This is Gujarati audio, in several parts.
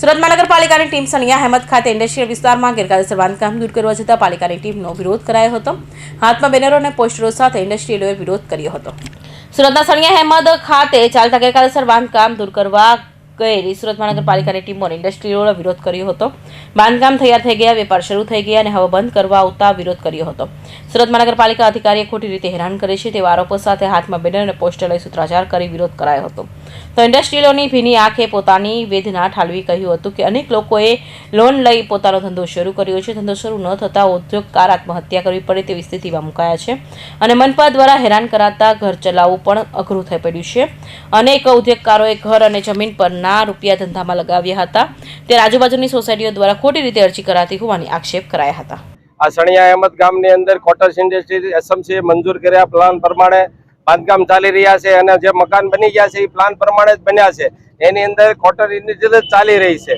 સુરત મહાનગરપાલિકાની ટીમ સનિયા અહેમદ ખાતે ઇન્ડસ્ટ્રીયલ વિસ્તારમાં ગેરકાયદેસર બાંધકામ દૂર કરવા જતાં પાલિકાની ટીમનો વિરોધ કરાયો હતો. હાથમાં બેનરો અને પોસ્ટરો સાથે ઇન્ડસ્ટ્રીયલોએ વિરોધ કર્યો હતો. સુરતના સણિયા અહેમદ ખાતે ચાલતા ગેરકાયદેસર બાંધકામ દૂર કરવા ગયેલી સુરત મહાનગરપાલિકાની ટીમોને ઇન્ડસ્ટ્રીઓનો વિરોધ કર્યો હતો. બાંધકામ તૈયાર થઈ ગયા, વેપાર શરૂ થઈ ગયા અને હવે બંધ કરવા આવતા વિરોધ કર્યો હતો. સુરત મહાનગરપાલિકા અધિકારીએ ખોટી રીતે હેરાન કરે છે તેવા આરોપો સાથે હાથમાં બેનર અને પોસ્ટર લઈ સૂત્રાચાર કરી વિરોધ કરાયો હતો. તો ઇન્ડસ્ટ્રીયલોની ભીની આંખે પોતાની વેદના ઠાલવી કહ્યું હતું કે અનેક લોકોએ લોન લઈ પોતાનો ધંધો શરૂ કર્યો છે. ધંધો શરૂ ન થતાં ઉદ્યોગકાર આત્મહત્યા કરવી પડે તેવી સ્થિતિમાં મુકાયા છે. અને મનપા દ્વારા હેરાન કરાતા ઘર ચલાવવું પણ અઘરું થઈ પડ્યું છે. અનેક ઉદ્યોગકારોએ ઘર અને જમીન પરના રૂપિયા ધંધામાં લગાવ્યા હતા. ત્યારે આજુબાજુની સોસાયટીઓ દ્વારા ખોટી રીતે અરજી કરાતી હોવાની આક્ષેપ કરાયા હતા. આ સણિયા અહેમદ ગામની અંદર કોટર્સ ઇન્ડસ્ટ્રી એસએમસીએ મંજૂર કર્યા. પ્લાન પ્રમાણે બાંધકામ ચાલી રહ્યા છે અને જે મકાન બની ગયા છે એ પ્લાન પ્રમાણે જ બન્યા છે. એની અંદર કોટર ઇન્ડિવિજ્યુઅલ જ ચાલી રહી છે.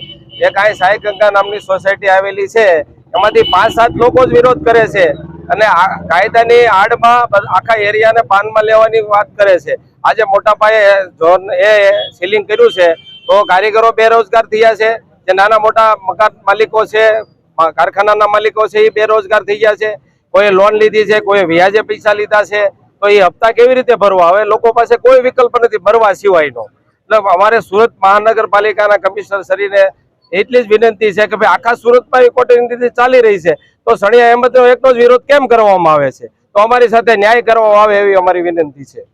એક આ સાઈ ગંગા નામની સોસાયટી આવેલી છે. એમાંથી પાંચ સાત લોકો જ વિરોધ કરે છે અને કાયદાની આડમાં આખા એરિયાને બાનમાં લેવાની વાત કરે છે. આજે મોટા પાયે ઝોન એ સીલિંગ કર્યું છે તો કારીગરો બેરોજગાર થયા છે. જે નાના મોટા મકાન માલિકો છે કારખાનાના માલિકો છે એ બેરોજગાર થઈ ગયા છે. કોઈ લોન લીધી છે, કોઈ વ્યાજે પૈસા લીધા છે. તો એ હપ્તા કેવી રીતે ભરવા? હવે લોકો પાસે કોઈ વિકલ્પ નથી ભરવા સિવાયનો. એટલે અમારે સુરત મહાનગરપાલિકાના કમિશનર શ્રીને એટલી જ વિનંતી છે કે ભાઈ આખા સુરતમાં કોટેની રીતે ચાલી રહી છે. તો સણિયા અહેમદનો એકનો જ વિરોધ કેમ કરવામાં આવે છે? તો અમારી સાથે ન્યાય કરવામાં આવે એવી અમારી વિનંતી છે.